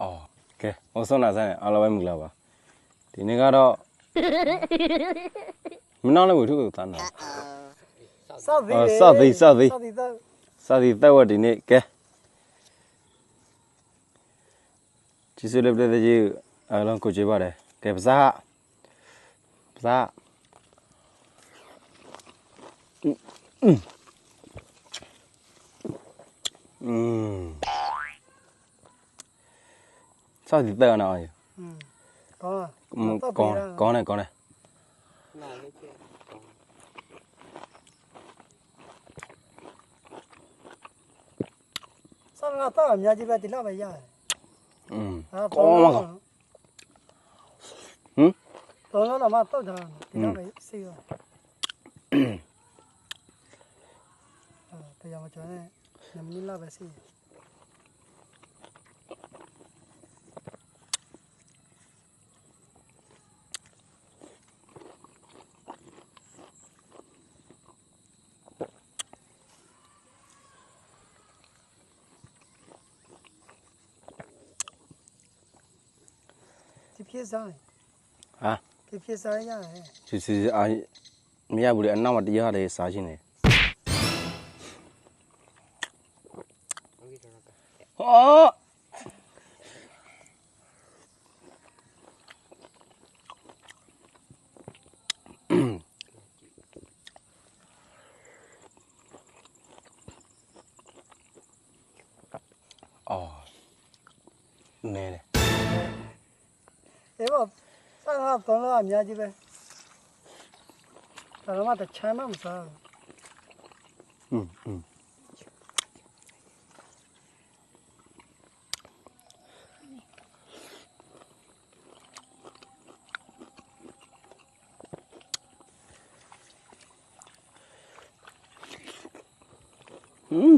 အော်ကဲဟောဆုံးလာဆိုင်အားလုံးပဲမင်္ဂလာပါဒီနေ့ကတော့မင်းနောက်လည်းဝထုကိုတန်းတာစောက်သေးအော်စောက်သေးစောက်သေးစောက်သေးတော့စာဒီတက်ဝတ်ဒီနေ့ကဲကျေးဇူးလည်းပြည့်တဲ့ကြီးအားလုံးကိုကြည့်ပါတယ်ကဲပစားပစား Ừ. Sao thì tờ nào Ừ. Có. Có, ừ, có này, có này. Sao ngà tao nhà chị bé thì làm bây giờ. Ừ. À, có mà không? Ừ. Tôi nói là mà tao thằng thì làm bây giờ. ယ်อืมဟာကောင်းပါကောင်းဟမ်တော့တော့မှတော့တာဒီလောက်ပဲစေးရောအာတရားမကျော်နဲ့နမင်းလောက်ပဲစေးဒီဖြစ်စားဟာဒီဖြစ်စားရတယ်ကျေးဇူးအားမရဘူးလေအနောက်မှာတရားတယ်စားရှင်းတယ် 어! 어. 네네. 이거 상하 번호 아니야 집에. 사람한테 차만 사. 응 응. Mm.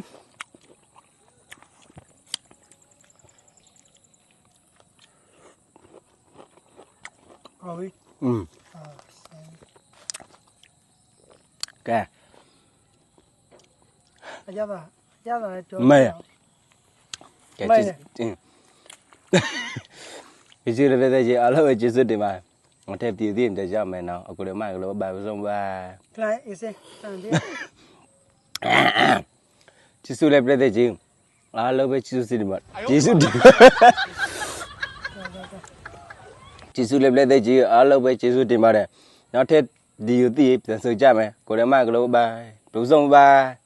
Rồi. Ừ. Kìa. Dạ Mê à? Kìa chứ... Vì chứ đây đây chị Alo, lớp chị xuất đi mà. Mà thêm tí tiền để cho mày nào. Ở cô đứa mày có là bà bà bà. Lại, ý xe. Tạm đi. ပဲကျေးဇူးတင်ပါတယ်ငါတက်ပြည်သေးတယ်ကြမယ်နော်အခုလည်းမိုက်ကလေးဘာပဲဆုံးပါခလိုင်းအေးစင်တန်တယ်ကျေးဇူးလည်းပြတဲ့ကျေးအားလုံးပဲကျေးဇူးတင်ပါတယ်ကျေးဇူးတင်ကျေးဇူးလည်းပြတဲ့ကျေးအားလုံးပဲကျေးဇူးတင်ပါတယ်နောက်ထပ်ဒီကိုသိရင်ပြန်ဆိုကြမယ်ကိုလည်းမိုက်ကလေးဘာဘယ်ဆုံးပါ